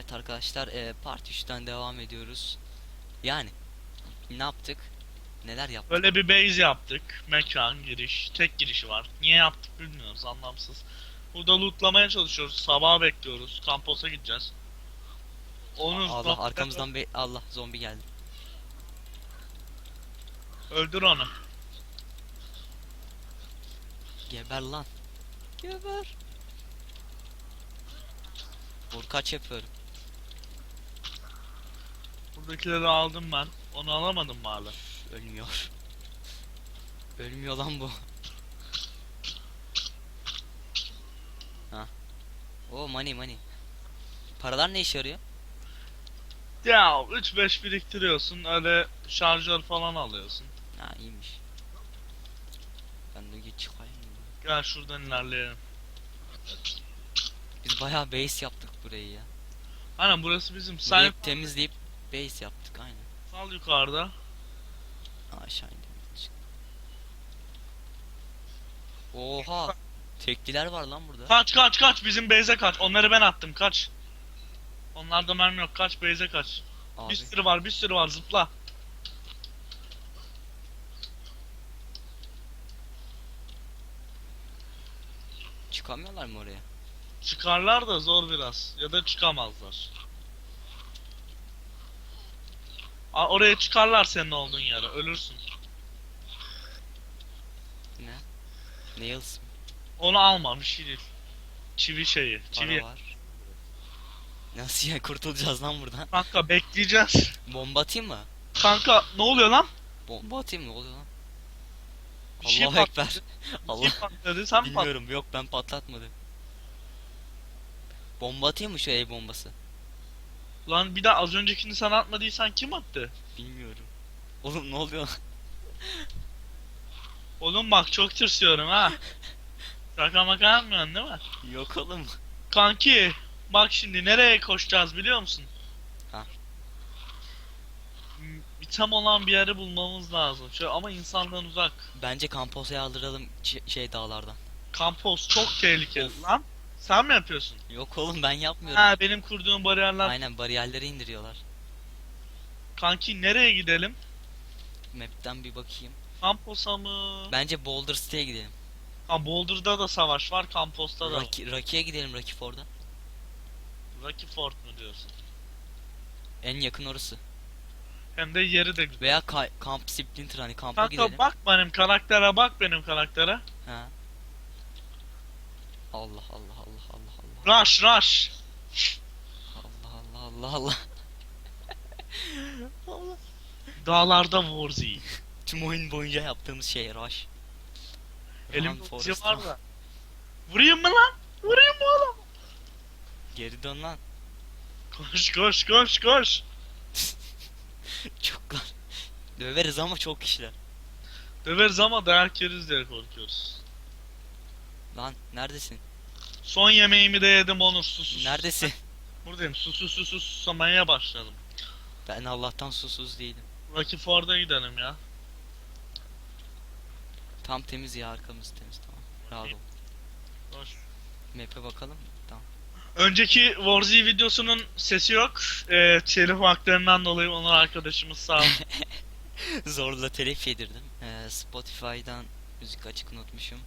Evet arkadaşlar e, Part 3'ten devam ediyoruz. Yani ne yaptık? Neler yaptık? Böyle bir base yaptık. Mekan giriş. Tek girişi var. Niye yaptık bilmiyoruz anlamsız. Burada lootlamaya çalışıyoruz. Sabah bekliyoruz. Kamposa gideceğiz. Onu Allah arkamızdan bir Allah zombi geldi. öldür onu. Geber lan. Geber. Vur kaç yapıyorum. Buradakileri aldım ben. Onu alamadım mı hala? Ölmüyor. Ölmüyor lan bu. Ha. O money money. Paralar ne işe yarıyor? Ya 3-5 biriktiriyorsun. Öyle şarjör falan alıyorsun. Ha iyiymiş. Ben de git çıkayım. Gel şuradan ilerleyelim. Biz bayağı base yaptık burayı ya. Aynen burası bizim. Burayı temizleyip base yaptık aynen. sal yukarıda. Aşağı indim. Oha. Tekliler var lan burada. Kaç kaç kaç bizim base'e kaç. Onları ben attım kaç. Onlarda mermi yok. Kaç base'e kaç. Abi. Bir sürü var bir sürü var zıpla. Çıkamıyorlar mı oraya? Çıkarlar da zor biraz. Ya da çıkamazlar. Aa, oraya çıkarlar senin olduğun yere. Ölürsün. Ne? Nails mi? Onu alma bir şey değil. Çivi şeyi. Para Çivi. var. Nasıl ya kurtulacağız lan buradan? Kanka bekleyeceğiz. Bomba atayım mı? Kanka ne oluyor lan? Bomba atayım mı? Ne oluyor lan? Bir şey Allahu patladı. Ekber. Allah. Allah. patladı sen mi patladın? Bilmiyorum yok ben patlatmadım. Bomba atayım mı şu el bombası? Lan bir daha az öncekini sen atmadıysan kim attı? Bilmiyorum. Oğlum ne oluyor? Oğlum bak çok tırsıyorum ha. Şaka maka yapmıyorsun değil mi? yok oğlum. Kanki bak şimdi nereye koşacağız biliyor musun? Ha. M- Bir tam olan bir yeri bulmamız lazım. Şöyle, ama insandan uzak. Bence kamposa aldıralım ç- şey dağlardan. Kampos çok tehlikeli lan. Sen mi yapıyorsun? Yok oğlum ben yapmıyorum. Ha benim kurduğum bariyerler. Aynen bariyerleri indiriyorlar. Kanki nereye gidelim? Map'ten bir bakayım. Kampos'a mı? Bence Boulder City'ye gidelim. Ha Boulder'da da savaş var, Kampos'ta da. Rocky, Rocky'ye gidelim Rocky Ford'a. Rocky Fort mu diyorsun? En yakın orası. Hem de yeri de güzel. Veya Ka- Camp Splinter hani kampa Kanka gidelim. bak benim karaktere bak benim karaktere. Ha. Allah Allah Allah Allah Allah. Rush rush. Allah Allah Allah Allah. Allah. Dağlarda Warzy. Tüm oyun boyunca yaptığımız şey Rush. Uzi Forrest, var da. Vurayım mı lan? Vurayım mı oğlum? Geri dön lan. Koş koş koş koş. Çok lan. Döveriz ama çok kişiler. Döveriz ama dayak yeriz diye korkuyoruz. Lan neredesin? Son yemeğimi de yedim Onur sus sus. Neredesin? Buradayım sus sus sus sus susamaya başladım. Ben Allah'tan susuz değilim. Rocky Ford'a gidelim ya. Tam temiz ya arkamız temiz tamam. Rahat ol. Koş. Map'e bakalım. Tamam. Önceki Warzy videosunun sesi yok. Ee, telif haklarından dolayı Onur arkadaşımız sağ olsun. Zorla telif yedirdim. Ee, Spotify'dan müzik açık unutmuşum.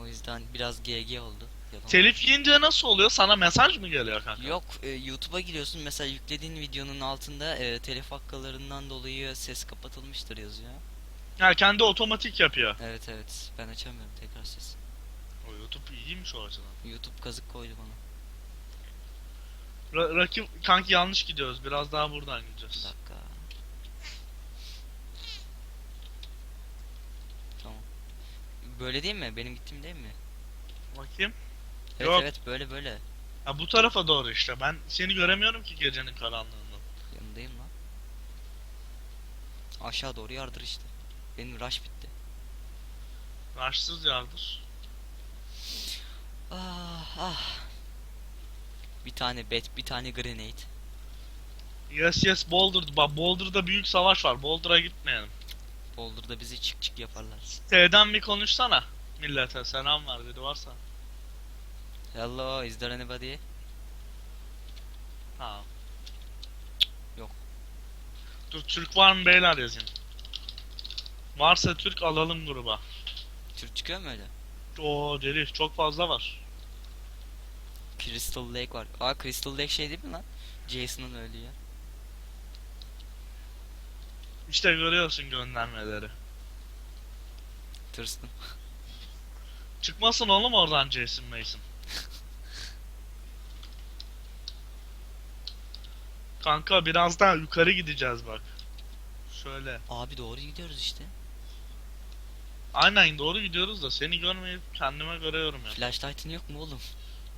O yüzden biraz GG oldu. Yalan. telif yiyince nasıl oluyor? Sana mesaj mı geliyor kanka? Yok e, YouTube'a giriyorsun mesela yüklediğin videonun altında e, telif haklarından dolayı ses kapatılmıştır yazıyor. Ha kendi otomatik yapıyor. Evet evet ben açamıyorum tekrar ses. O YouTube iyiymiş o açıdan. YouTube kazık koydu bana. Ra- rakip kanki yanlış gidiyoruz. Biraz daha buradan Bir gideceğiz. dakika. Tamam. Böyle değil mi? Benim gittiğim değil mi? Bakayım. Evet Yok. evet böyle böyle. Ha bu tarafa doğru işte. Ben seni göremiyorum ki gecenin karanlığında. Yanındayım lan. Aşağı doğru yardır işte. Benim rush bitti. Raşsız yardır. Ah ah. Bir tane bet, bir tane grenade. Yes yes Boulder. Bak Boulder'da büyük savaş var. Boulder'a gitmeyelim. Boulder'da bizi çık çık yaparlar. T'den bir konuşsana. Millete selam ver biri varsa. Hello, is there anybody? Ha. Yok. Dur Türk var mı beyler yazayım. Varsa Türk alalım gruba. Türk çıkıyor mu öyle? Oo deli çok fazla var. Crystal Lake var. Aa Crystal Lake şey değil mi lan? Jason'ın öldüğü yer. İşte görüyorsun göndermeleri. Tırstım. Çıkmasın oğlum oradan Jason Mason. Kanka biraz daha yukarı gideceğiz bak. Şöyle. Abi doğru gidiyoruz işte. Aynen doğru gidiyoruz da seni görmeyip kendime görüyorum ya. Flashlight'ın yok mu oğlum?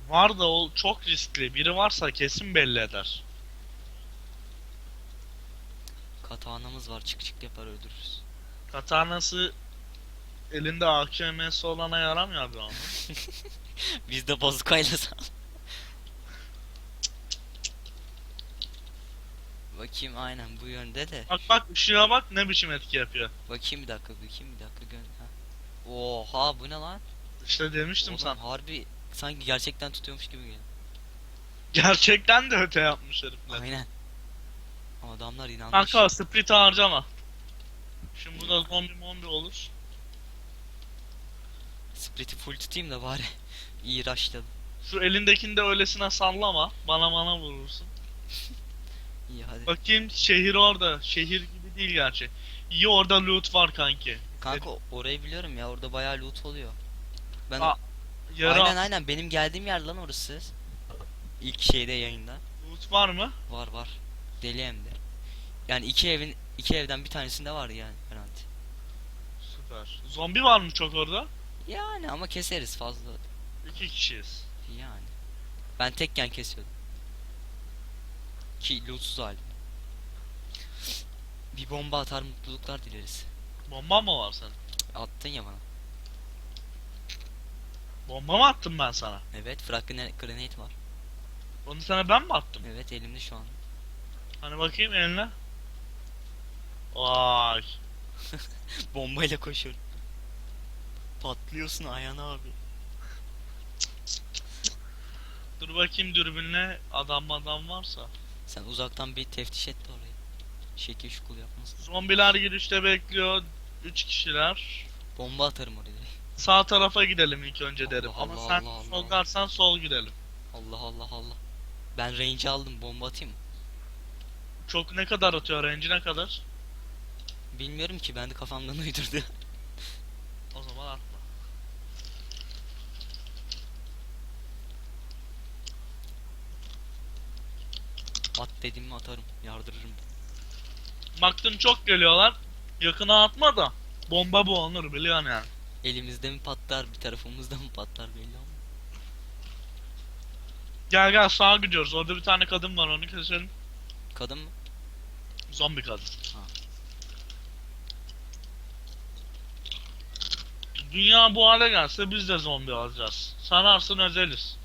Var da o çok riskli. Biri varsa kesin belli eder. Katanamız var çık çık yapar öldürürüz. Katanası elinde AKM'si olana yaramıyor abi onu. Biz de bazukayla sal. Bakayım aynen bu yönde de. Bak bak ışığa bak ne biçim etki yapıyor. Bakayım bir dakika bakayım bir dakika gön. Ha. Oha bu ne lan? İşte demiştim Oğlum sana. harbi sanki gerçekten tutuyormuş gibi geliyor. Gerçekten de öte yapmış herifler. Aynen. Adamlar inanmış. Kanka sprit harcama. Şimdi burada zombi mombi olur. Split'i full tutayım da bari. İyi rushladım. Şu elindekini de öylesine sallama. Bana bana vurursun. İyi hadi. Bakayım şehir orada. Şehir gibi değil gerçi. İyi orada loot var kanki. Kanka orayı biliyorum ya orada bayağı loot oluyor. Ben Aa, aynen aynen benim geldiğim yer lan orası. İlk şeyde yayında. loot var mı? Var var. Deli hem de. Yani iki evin iki evden bir tanesinde var yani garanti. Süper. Zombi var mı çok orada? Yani ama keseriz fazla. İki kişiyiz. Yani. Ben tekken kesiyordum. Ki lootsuz halim. Bir bomba atar mutluluklar dileriz. Bomba mı var senin? Attın ya bana. Bomba mı attım ben sana? Evet frag grenade grenade var. Onu sana ben mi attım? Evet elimde şu an. Hani bakayım eline. Vay. Bombayla koşuyorum. Patlıyorsun Ayhan abi. Dur bakayım dürbünle adam adam varsa. Sen uzaktan bir teftiş et de orayı. Şekil şukul yapmasın. Zombiler girişte bekliyor. Üç kişiler. Bomba atarım oraya. Sağ tarafa gidelim ilk önce Allah derim. Ama Allah sen Allah sol Allah. dersen sol gidelim. Allah Allah Allah. Ben range aldım bomba atayım mı? Çok ne kadar atıyor range ne kadar? Bilmiyorum ki ben de kafamdan uydurdu. O zaman atma. At dedim mi atarım. Yardırırım. Baktın çok geliyorlar. Yakına atma da. Bomba bu olur biliyorsun yani. Elimizde mi patlar bir tarafımızda mı patlar belli ama. Gel gel sağa gidiyoruz. Orada bir tane kadın var onu keselim. Kadın mı? Zombi kadın. Ha. Dünya bu hale gelse biz de zombi alacağız. Sanarsın özeliz.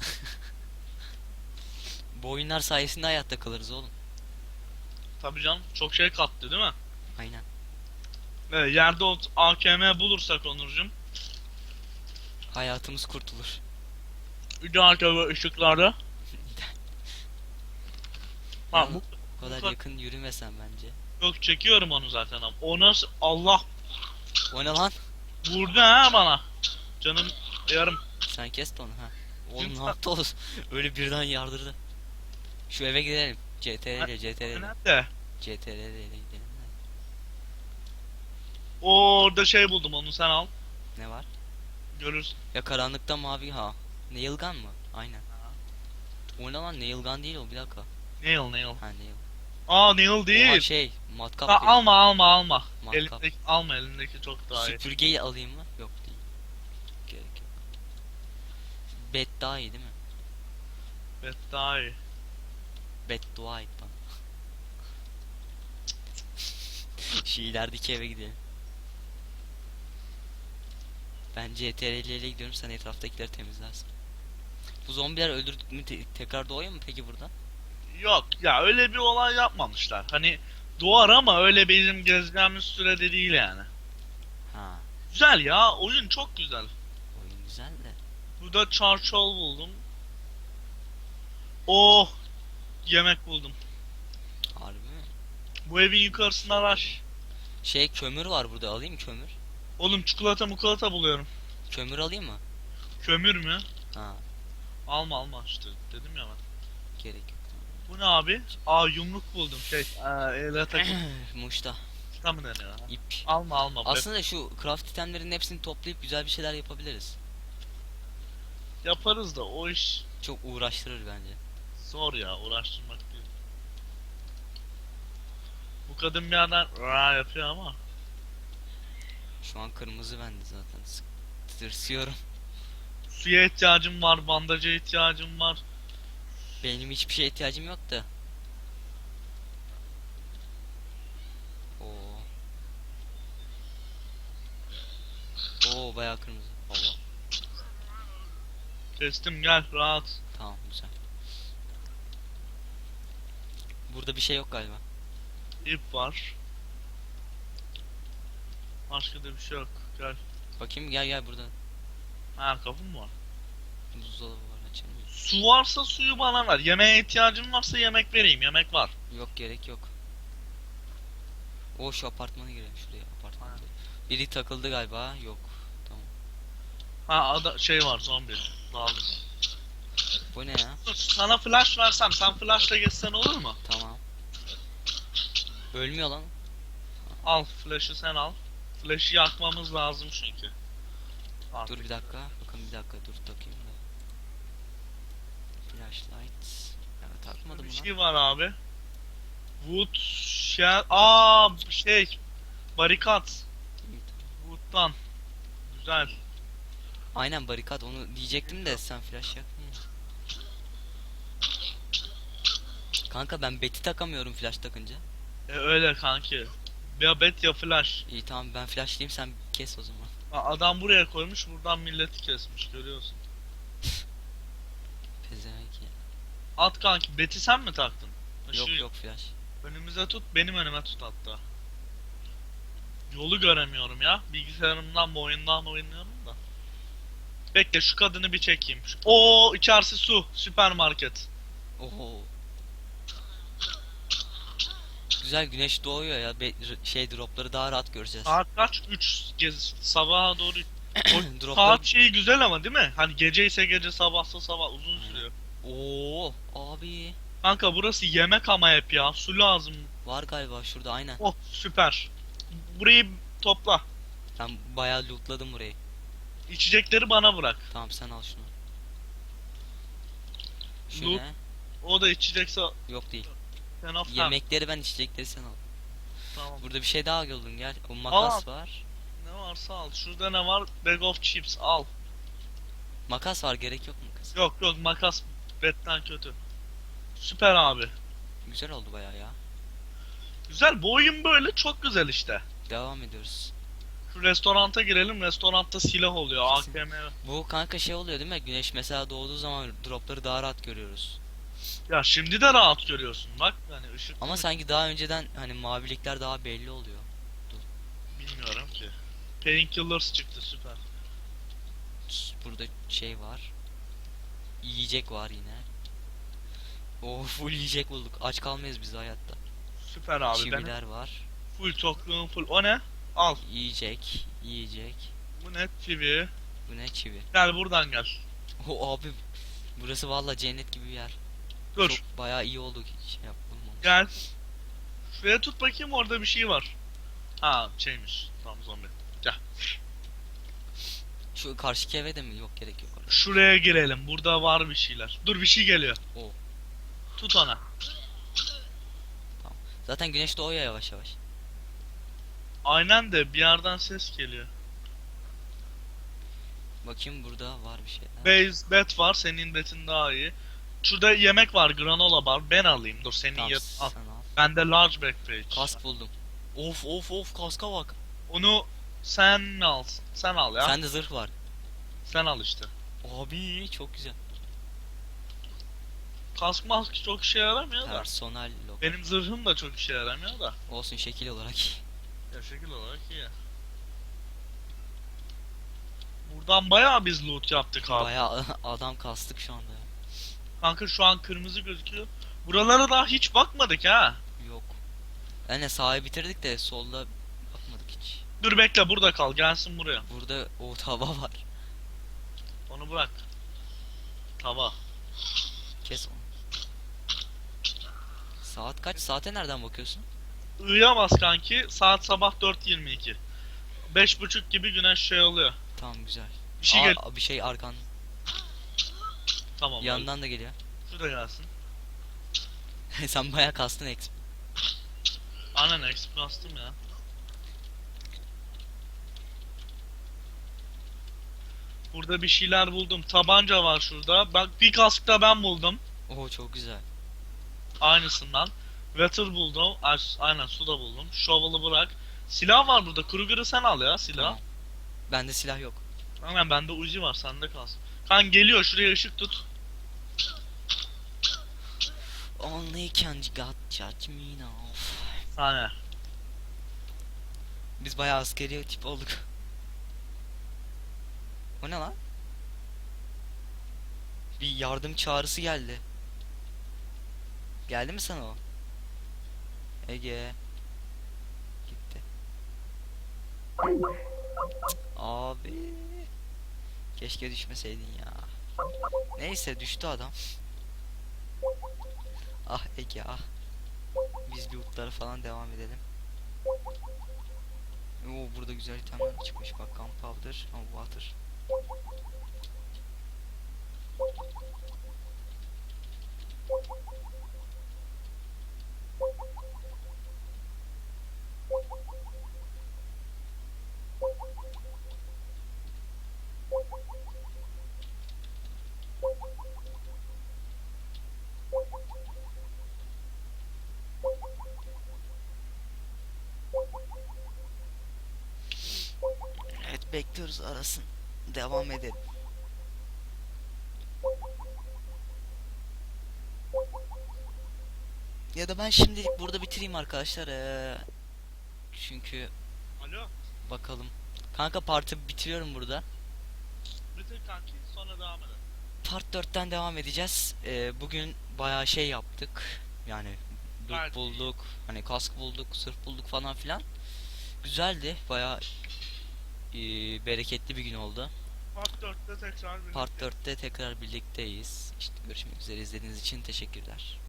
Bu oyunlar sayesinde hayatta kalırız oğlum. Tabii canım çok şey kattı değil mi? Aynen. Evet, yerde o AKM bulursak Onurcuğum. Hayatımız kurtulur. Dahaki böyle ışıklarda. Ha bu O kadar bu- yakın yürümesen bence. yok çekiyorum onu zaten ama. O nasıl Allah O ne lan? Vurdu ha bana. Canım yarım. Sen kes de onu ha. Oğlum ne yaptı oğlum? Öyle birden yardırdı. Şu eve gidelim. CTRL, CTRL, Nerede? CTRL ile gidelim de. O orada şey buldum onu sen al. Ne var? Görürsün. Ya karanlıkta mavi ha. Nail gun mı? Aynen. O ne lan? Nail gun değil o bir dakika. Nail nail. Ha nail. Aa nail Oha değil. şey matkap değil. alma alma alma. Matkap. Elindeki alma elindeki çok daha iyi. Süpürgeyi alayım mı? Yok değil. Gerek yok. Bet daha iyi değil mi? Evet daha iyi. Beddua et bana. Şu ilerideki eve gidelim. Ben CTRL ile gidiyorum sen etraftakileri temizlersin. Bu zombiler öldürdük mü te- tekrar doğuyor mu peki burada? Yok ya öyle bir olay yapmamışlar. Hani doğar ama öyle bizim gezeceğimiz sürede değil yani. Ha, Güzel ya oyun çok güzel. oyun güzel de. Burada çarçol buldum. Oh yemek buldum. Harbi mi? Bu evin yukarısına araç. Şey kömür var burada alayım kömür? Oğlum çikolata mukolata buluyorum. Kömür alayım mı? Kömür mü? Ha Alma alma işte dedim ya ben. gerek yok. Bu ne abi? Aa yumruk buldum şey. Aa ele takıp Muşta mı deniyor? ha? ip. Alma alma. be. Aslında şu craft itemlerin hepsini toplayıp güzel bir şeyler yapabiliriz. Yaparız da o iş Çok uğraştırır bence. zor ya uğraştırmak değil. Bu kadın bir yerden ra yapıyor ama. Şu an kırmızı bende zaten. Tırsıyorum. Suya ihtiyacım var, bandaja ihtiyacım var. Benim hiçbir şeye ihtiyacım yok da. Oo. Oo bayağı kırmızı. Allah. Kestim gel rahat. Tamam güzel. Burada bir şey yok galiba. İp var. Başka da bir şey yok. Gel. Bakayım gel gel burada. Ha kapı mı var? Buzdolabı var. Su varsa suyu bana ver. Yemeğe ihtiyacım varsa yemek vereyim. Yemek var. Yok gerek yok. O şu apartmana girelim şuraya apartmana. Aynen. Biri takıldı galiba. Yok. Tamam. Ha ada şey var zombi. Daldım. Bu ne ya? Dur, Sana flash versem sen flashla geçsen olur mu? Tamam. Ölmüyor lan. Al flash'ı sen al. Flash'ı yakmamız lazım çünkü. Dur bir dakika. Bakın bir dakika dur takayım da. Flashlight. Ya takmadım Bir bunu. şey var abi. Wood shell. Aa şey. Barikat. Wood'dan. Güzel. Aynen barikat onu diyecektim de sen flash yakmıyor. Kanka ben beti takamıyorum flash takınca. E, öyle kanki. Ya bet ya flash. İyi tamam ben flashlayayım sen kes o zaman. Adam buraya koymuş buradan milleti kesmiş görüyorsun. Pezevenk ya. At kanki beti sen mi taktın? Yok Şu yok flash. Önümüze tut benim önüme tut hatta. Yolu göremiyorum ya. Bilgisayarımdan mı oyundan mı oynuyorum da. Bekle şu kadını bir çekeyim. Şu- Oo içerisi su. Süpermarket. Oho. Güzel güneş doğuyor ya. Be- şey dropları daha rahat göreceğiz. Saat kaç? 3 gez sabaha doğru. dropları Saat şeyi güzel ama değil mi? Hani gece ise gece sabahsa sabah uzun sürüyor. Oo abi Kanka burası yemek ama hep ya. Su lazım. var galiba şurada aynen. Oh süper. Burayı topla. Ben bayağı lootladım burayı. İçecekleri bana bırak. Tamam sen al şunu. Şu Loot- ne? O da içecekse Yok değil. sen al. Yemekleri ben içecekleri sen al. Tamam. Burada bir şey daha gördüm gel. O makas var. Ne varsa al. Şurada ne var? Bag of chips al. Makas var gerek yok makas. Yok yok makas betten kötü. Süper abi. Güzel oldu bayağı ya. Güzel bu oyun böyle çok güzel işte. Devam ediyoruz. Şu restoranta girelim. Restoranda silah oluyor. Kesin. AKM. Bu kanka şey oluyor değil mi? Güneş mesela doğduğu zaman dropları daha rahat görüyoruz. Ya şimdi de rahat görüyorsun bak. Yani ışık Ama sanki daha önceden hani mavilikler daha belli oluyor. bilmiyorum ki. Painkillers çıktı süper. Burada şey var. Yiyecek var yine. O full yiyecek bulduk. Aç kalmayız biz hayatta. Süper abi. Çiviler var. full tokluğum full. O ne? Al. Yiyecek, yiyecek. Bu ne? Çivi. Bu ne çivi? Gel buradan gel. O abi burası valla cennet gibi bir yer. Dur. Çok bayağı iyi oldu şey yapalım. Gel. Şuraya tut bakayım orada bir şey var. Ha şeymiş. Tam zombi. Şu karşıki eve de mi? Yok gerek yok. oraya. Şuraya girelim. Burada var bir şeyler. Dur bir şey geliyor. O. Tut ona. Zaten güneş doğuyor yavaş yavaş. Aynen de bir yerden ses geliyor. Bakayım burada var bir şeyler. Base bet var. Senin betin daha iyi. Şurada yemek var. Granola var. Ben alayım. Dur senin Tamam, yer. Al. sen al. Bende large backpack. Kask buldum. Of of of kaska bak. Onu sen al. Sen al ya. Sen, Sende zırh var. al işte. Abi çok güzel. Kask mask çok işe yaramıyor da. Personel log. Benim zırhım da çok işe yaramıyor da. Olsun şekil olarak. Ya şekil olarak iyi. Buradan bayağı biz loot yaptık abi. Bayağı adam kastık şu anda. Kanka şu an kırmızı gözüküyor. Buralara daha hiç bakmadık ha. Yok. Yani sağı bitirdik de solda. Dur bekle burada kal gelsin buraya. Burada o tava var. Onu bırak. Tava. Kes onu. Saat kaç? Saate nereden bakıyorsun? Uyuyamaz kanki. Saat sabah 4.22. 5.30 gibi güneş şey oluyor. Tamam güzel. Bir şey Aa, gel. bir şey arkan Tamam. yandan da geliyor. Şurada gelsin. Sen bayağı kastın exp. Anan exp bastım ya. Burada bir şeyler buldum. Tabanca var şurada. Bak bir kask da ben buldum. Oo çok güzel. Aynısından. Water buldum. Ay- Aynen su da buldum. Shovel'ı bırak. Silah var burada. Kruger'ı sen al ya silah. Tamam. Bende silah yok. Aynen bende Uzi var sende kalsın. Kan geliyor şuraya ışık tut. Only can God judge me now. Saniye. Biz bayağı askeri tip olduk. O ne lan? Bir yardım çağrısı geldi. Geldi mi sana o? Ege. Gitti. Abi. Keşke düşmeseydin ya. Neyse düştü adam. Ah Ege ah. Biz lootlara falan devam edelim. Oo burada güzel itemler çıkmış bak gunpowder, oh, water. Evet bekliyoruz arasın. Devam edelim. Ya da ben şimdilik burada bitireyim arkadaşlar. Ee, çünkü Alo. bakalım. Kanka partı bitiriyorum burada. Bitir kanki sonra devam edelim. Part 4'ten devam edeceğiz. Ee, bugün bayağı şey yaptık. Yani loot bulduk. Hani kask bulduk, sırf bulduk falan filan. Güzeldi. Bayağı ee, bereketli bir gün oldu. Part 4'te tekrar bir Part 4'te tekrar birlikteyiz. İşte görüşmek üzere izlediğiniz için teşekkürler.